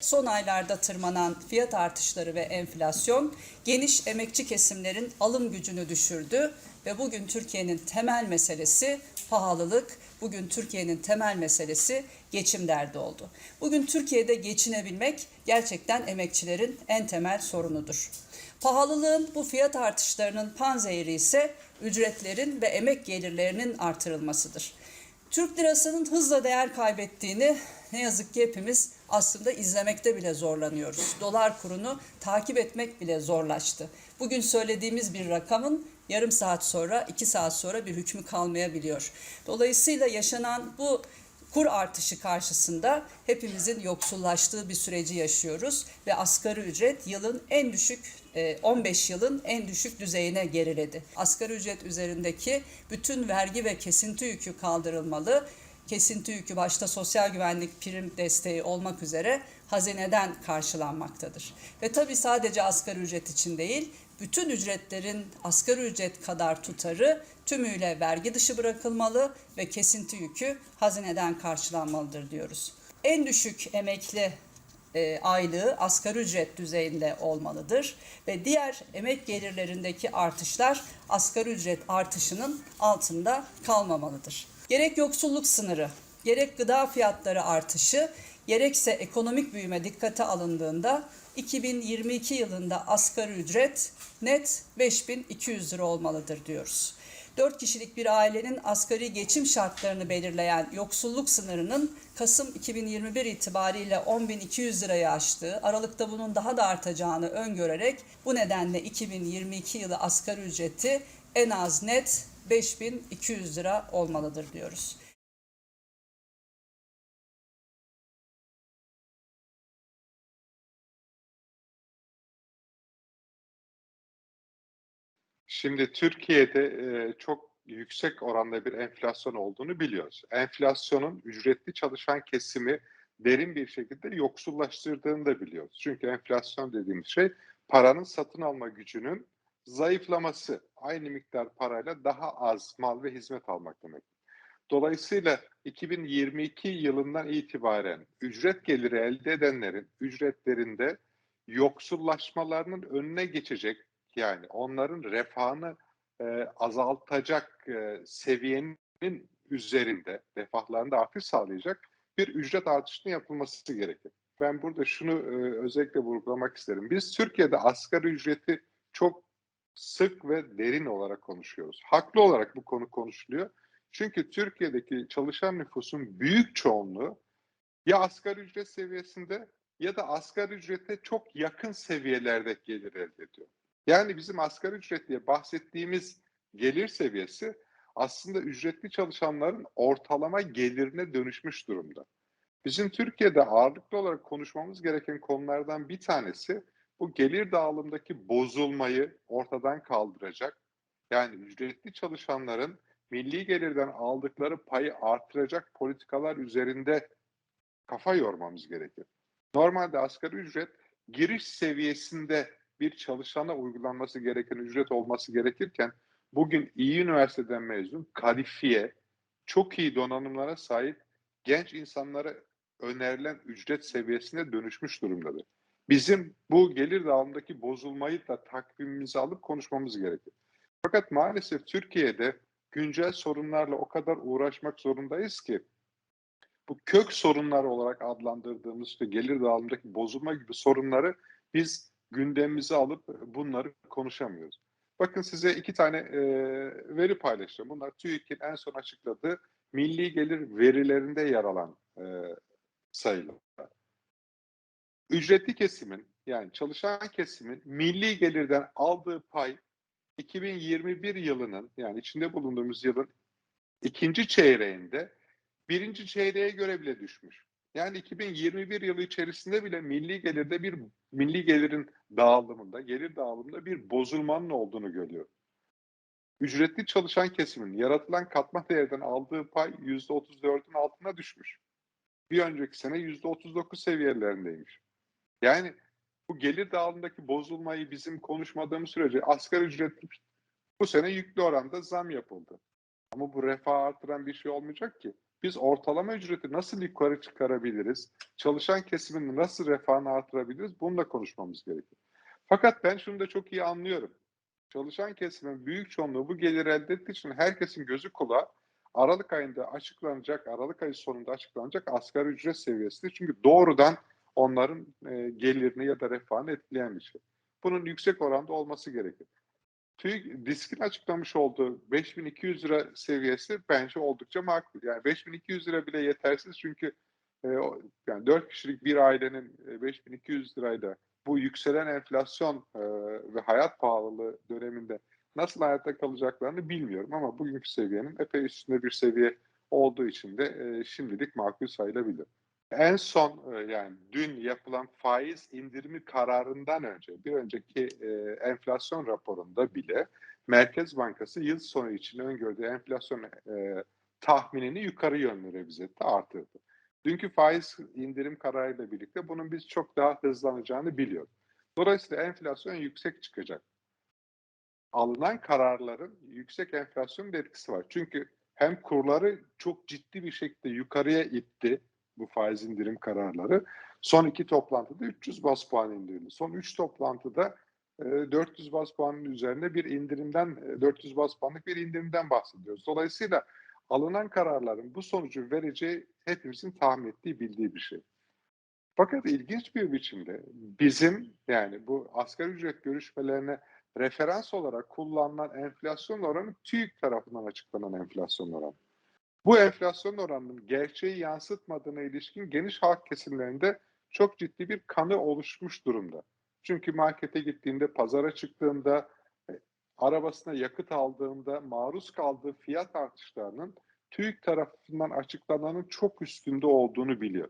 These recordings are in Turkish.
Son aylarda tırmanan fiyat artışları ve enflasyon geniş emekçi kesimlerin alım gücünü düşürdü ve bugün Türkiye'nin temel meselesi pahalılık, bugün Türkiye'nin temel meselesi geçim derdi oldu. Bugün Türkiye'de geçinebilmek gerçekten emekçilerin en temel sorunudur. Pahalılığın bu fiyat artışlarının panzehiri ise ücretlerin ve emek gelirlerinin artırılmasıdır. Türk lirasının hızla değer kaybettiğini ne yazık ki hepimiz aslında izlemekte bile zorlanıyoruz. Dolar kurunu takip etmek bile zorlaştı. Bugün söylediğimiz bir rakamın yarım saat sonra, iki saat sonra bir hükmü kalmayabiliyor. Dolayısıyla yaşanan bu kur artışı karşısında hepimizin yoksullaştığı bir süreci yaşıyoruz ve asgari ücret yılın en düşük 15 yılın en düşük düzeyine geriledi. Asgari ücret üzerindeki bütün vergi ve kesinti yükü kaldırılmalı. Kesinti yükü başta sosyal güvenlik prim desteği olmak üzere hazineden karşılanmaktadır. Ve tabii sadece asgari ücret için değil, bütün ücretlerin asgari ücret kadar tutarı tümüyle vergi dışı bırakılmalı ve kesinti yükü hazineden karşılanmalıdır diyoruz. En düşük emekli e, aylığı asgari ücret düzeyinde olmalıdır ve diğer emek gelirlerindeki artışlar asgari ücret artışının altında kalmamalıdır. Gerek yoksulluk sınırı, gerek gıda fiyatları artışı, gerekse ekonomik büyüme dikkate alındığında 2022 yılında asgari ücret net 5200 lira olmalıdır diyoruz. 4 kişilik bir ailenin asgari geçim şartlarını belirleyen yoksulluk sınırının Kasım 2021 itibariyle 10.200 lirayı aştığı, Aralık'ta bunun daha da artacağını öngörerek bu nedenle 2022 yılı asgari ücreti en az net 5200 lira olmalıdır diyoruz. Şimdi Türkiye'de e, çok yüksek oranda bir enflasyon olduğunu biliyoruz. Enflasyonun ücretli çalışan kesimi derin bir şekilde yoksullaştırdığını da biliyoruz. Çünkü enflasyon dediğimiz şey paranın satın alma gücünün zayıflaması. Aynı miktar parayla daha az mal ve hizmet almak demek. Dolayısıyla 2022 yılından itibaren ücret geliri elde edenlerin ücretlerinde yoksullaşmalarının önüne geçecek yani onların refahını e, azaltacak e, seviyenin üzerinde refahlarında artış sağlayacak bir ücret artışının yapılması gerekir. Ben burada şunu e, özellikle vurgulamak isterim. Biz Türkiye'de asgari ücreti çok sık ve derin olarak konuşuyoruz. Haklı olarak bu konu konuşuluyor. Çünkü Türkiye'deki çalışan nüfusun büyük çoğunluğu ya asgari ücret seviyesinde ya da asgari ücrete çok yakın seviyelerde gelir elde ediyor. Yani bizim asgari ücret diye bahsettiğimiz gelir seviyesi aslında ücretli çalışanların ortalama gelirine dönüşmüş durumda. Bizim Türkiye'de ağırlıklı olarak konuşmamız gereken konulardan bir tanesi bu gelir dağılımındaki bozulmayı ortadan kaldıracak. Yani ücretli çalışanların milli gelirden aldıkları payı artıracak politikalar üzerinde kafa yormamız gerekir. Normalde asgari ücret giriş seviyesinde bir çalışana uygulanması gereken ücret olması gerekirken bugün iyi üniversiteden mezun, kalifiye, çok iyi donanımlara sahip genç insanlara önerilen ücret seviyesine dönüşmüş durumdadır. Bizim bu gelir dağılımındaki bozulmayı da takvimimize alıp konuşmamız gerekir. Fakat maalesef Türkiye'de güncel sorunlarla o kadar uğraşmak zorundayız ki bu kök sorunlar olarak adlandırdığımız işte gelir dağılımındaki bozulma gibi sorunları biz gündemimize alıp bunları konuşamıyoruz. Bakın size iki tane e, veri paylaşacağım. Bunlar TÜİK'in en son açıkladığı milli gelir verilerinde yer alan e, sayılar. Ücretli kesimin yani çalışan kesimin milli gelirden aldığı pay 2021 yılının yani içinde bulunduğumuz yılın ikinci çeyreğinde birinci çeyreğe göre bile düşmüş. Yani 2021 yılı içerisinde bile milli gelirde bir milli gelirin dağılımında, gelir dağılımında bir bozulmanın olduğunu görüyor. Ücretli çalışan kesimin yaratılan katma değerden aldığı pay %34'ün altına düşmüş. Bir önceki sene %39 seviyelerindeymiş. Yani bu gelir dağılımındaki bozulmayı bizim konuşmadığımız sürece asgari ücretli bu sene yüklü oranda zam yapıldı. Ama bu refah artıran bir şey olmayacak ki. Biz ortalama ücreti nasıl yukarı çıkarabiliriz? Çalışan kesimin nasıl refahını artırabiliriz? Bunu da konuşmamız gerekiyor. Fakat ben şunu da çok iyi anlıyorum. Çalışan kesimin büyük çoğunluğu bu gelir elde ettiği için herkesin gözü kulağı Aralık ayında açıklanacak, Aralık ayı sonunda açıklanacak asgari ücret seviyesi. Çünkü doğrudan onların e, gelirini ya da refahını etkileyen bir şey. Bunun yüksek oranda olması gerekir. TÜİK DİSK'in açıklamış olduğu 5200 lira seviyesi bence oldukça makul. Yani 5200 lira bile yetersiz çünkü e, yani 4 kişilik bir ailenin e, 5200 lirayla bu yükselen enflasyon e, ve hayat pahalılığı döneminde nasıl hayatta kalacaklarını bilmiyorum ama bugünkü seviyenin epey üstünde bir seviye olduğu için de e, şimdilik makul sayılabilir. En son e, yani dün yapılan faiz indirimi kararından önce bir önceki e, enflasyon raporunda bile Merkez Bankası yıl sonu için öngördüğü enflasyon e, tahminini yukarı yönlü revize etti, artırdı. Dünkü faiz indirim kararıyla birlikte bunun biz çok daha hızlanacağını biliyoruz. Dolayısıyla enflasyon yüksek çıkacak. Alınan kararların yüksek enflasyonun etkisi var. Çünkü hem kurları çok ciddi bir şekilde yukarıya itti bu faiz indirim kararları. Son iki toplantıda 300 bas puan indirildi. Son üç toplantıda e, 400 bas puanın üzerinde bir indirimden, e, 400 bas puanlık bir indirimden bahsediyoruz. Dolayısıyla alınan kararların bu sonucu vereceği hepimizin tahmin ettiği, bildiği bir şey. Fakat ilginç bir biçimde bizim yani bu asgari ücret görüşmelerine referans olarak kullanılan enflasyon oranı TÜİK tarafından açıklanan enflasyon oranı. Bu enflasyon oranının gerçeği yansıtmadığına ilişkin geniş halk kesimlerinde çok ciddi bir kanı oluşmuş durumda. Çünkü markete gittiğinde, pazara çıktığında, e, arabasına yakıt aldığında maruz kaldığı fiyat artışlarının TÜİK tarafından açıklananın çok üstünde olduğunu biliyor.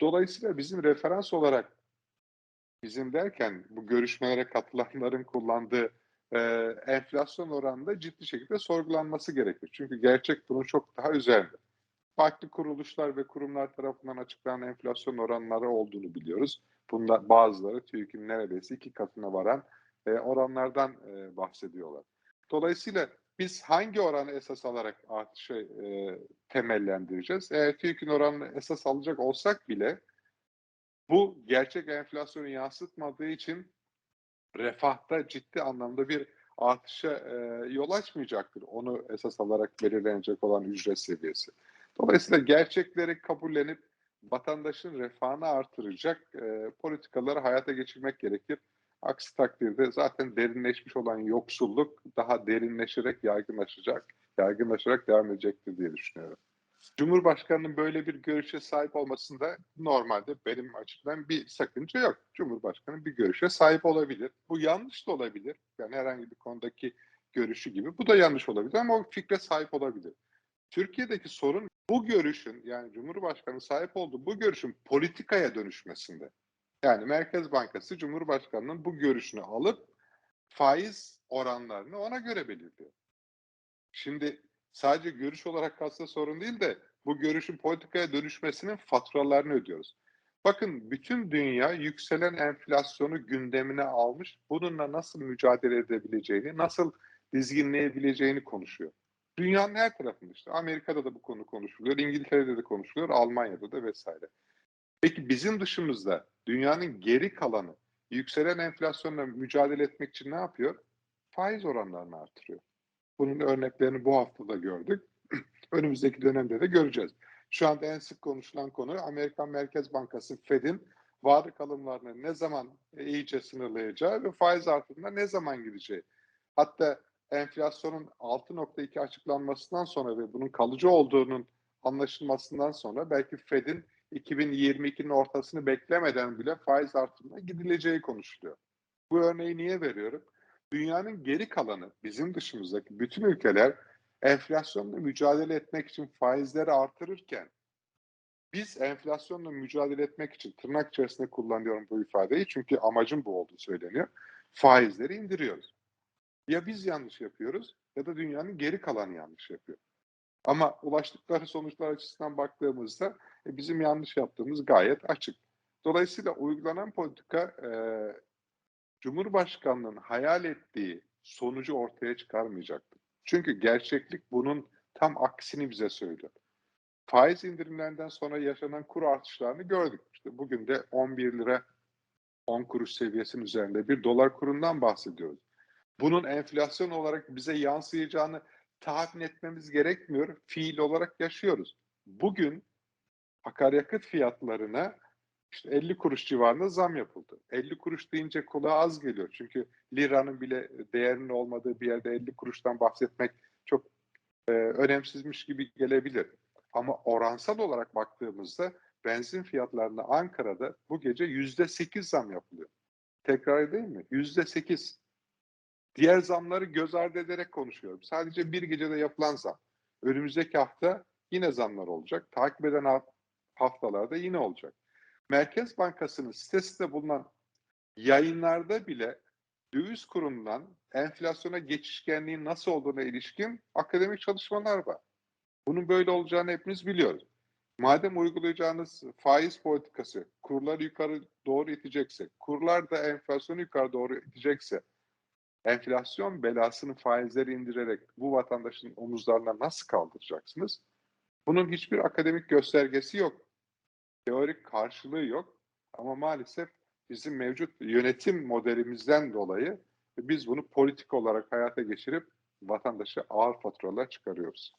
Dolayısıyla bizim referans olarak bizim derken bu görüşmelere katılanların kullandığı e, enflasyon oranında ciddi şekilde sorgulanması gerekir. Çünkü gerçek bunun çok daha üzerinde. Farklı kuruluşlar ve kurumlar tarafından açıklanan enflasyon oranları olduğunu biliyoruz. Bunlar bazıları TÜİK'in neredeyse iki katına varan e, oranlardan e, bahsediyorlar. Dolayısıyla biz hangi oranı esas alarak artışı e, temellendireceğiz? Eğer TÜİK'in oranını esas alacak olsak bile bu gerçek enflasyonu yansıtmadığı için refahta ciddi anlamda bir artışa e, yol açmayacaktır. Onu esas alarak belirlenecek olan ücret seviyesi. Dolayısıyla gerçekleri kabullenip vatandaşın refahını artıracak e, politikaları hayata geçirmek gerekir. Aksi takdirde zaten derinleşmiş olan yoksulluk daha derinleşerek yaygınlaşacak, yaygınlaşarak devam edecektir diye düşünüyorum. Cumhurbaşkanının böyle bir görüşe sahip olmasında normalde benim açımdan bir sakınca yok. Cumhurbaşkanı bir görüşe sahip olabilir. Bu yanlış da olabilir. Yani herhangi bir konudaki görüşü gibi. Bu da yanlış olabilir ama o fikre sahip olabilir. Türkiye'deki sorun bu görüşün yani Cumhurbaşkanı sahip olduğu bu görüşün politikaya dönüşmesinde. Yani Merkez Bankası Cumhurbaşkanı'nın bu görüşünü alıp faiz oranlarını ona göre belirliyor. Şimdi sadece görüş olarak kalsa sorun değil de bu görüşün politikaya dönüşmesinin faturalarını ödüyoruz. Bakın bütün dünya yükselen enflasyonu gündemine almış. Bununla nasıl mücadele edebileceğini, nasıl dizginleyebileceğini konuşuyor. Dünyanın her tarafında işte. Amerika'da da bu konu konuşuluyor, İngiltere'de de konuşuluyor, Almanya'da da vesaire. Peki bizim dışımızda dünyanın geri kalanı yükselen enflasyonla mücadele etmek için ne yapıyor? Faiz oranlarını artırıyor. Bunun örneklerini bu haftada gördük. Önümüzdeki dönemde de göreceğiz. Şu anda en sık konuşulan konu Amerikan Merkez Bankası Fed'in varlık alımlarını ne zaman iyice sınırlayacağı ve faiz artırımına ne zaman gideceği. Hatta enflasyonun 6.2 açıklanmasından sonra ve bunun kalıcı olduğunun anlaşılmasından sonra belki Fed'in 2022'nin ortasını beklemeden bile faiz artırımına gidileceği konuşuluyor. Bu örneği niye veriyorum? Dünyanın geri kalanı, bizim dışımızdaki bütün ülkeler enflasyonla mücadele etmek için faizleri artırırken biz enflasyonla mücadele etmek için tırnak içerisinde kullanıyorum bu ifadeyi çünkü amacım bu olduğu söyleniyor. Faizleri indiriyoruz. Ya biz yanlış yapıyoruz ya da dünyanın geri kalanı yanlış yapıyor. Ama ulaştıkları sonuçlar açısından baktığımızda e, bizim yanlış yaptığımız gayet açık. Dolayısıyla uygulanan politika e, Cumhurbaşkanlığının hayal ettiği sonucu ortaya çıkarmayacaktır. Çünkü gerçeklik bunun tam aksini bize söylüyor. faiz indirimlerinden sonra yaşanan kur artışlarını gördük. İşte bugün de 11 lira 10 kuruş seviyesinin üzerinde bir dolar kurundan bahsediyoruz. Bunun enflasyon olarak bize yansıyacağını tahmin etmemiz gerekmiyor. Fiil olarak yaşıyoruz. Bugün akaryakıt fiyatlarına işte 50 kuruş civarında zam yapıldı. 50 kuruş deyince kulağa az geliyor. Çünkü liranın bile değerinin olmadığı bir yerde 50 kuruştan bahsetmek çok e, önemsizmiş gibi gelebilir. Ama oransal olarak baktığımızda benzin fiyatlarına Ankara'da bu gece yüzde sekiz zam yapılıyor. Tekrar edeyim mi? Yüzde sekiz. Diğer zamları göz ardı ederek konuşuyorum. Sadece bir gecede yapılan zam. Önümüzdeki hafta yine zamlar olacak. Takip eden ha- haftalarda yine olacak. Merkez Bankası'nın sitesinde bulunan yayınlarda bile döviz kurundan enflasyona geçişkenliğin nasıl olduğuna ilişkin akademik çalışmalar var. Bunun böyle olacağını hepimiz biliyoruz. Madem uygulayacağınız faiz politikası kurları yukarı doğru itecekse, kurlar da enflasyonu yukarı doğru itecekse, enflasyon belasını faizleri indirerek bu vatandaşın omuzlarına nasıl kaldıracaksınız? Bunun hiçbir akademik göstergesi yok. Teorik karşılığı yok. Ama maalesef bizim mevcut yönetim modelimizden dolayı biz bunu politik olarak hayata geçirip vatandaşa ağır faturalar çıkarıyoruz.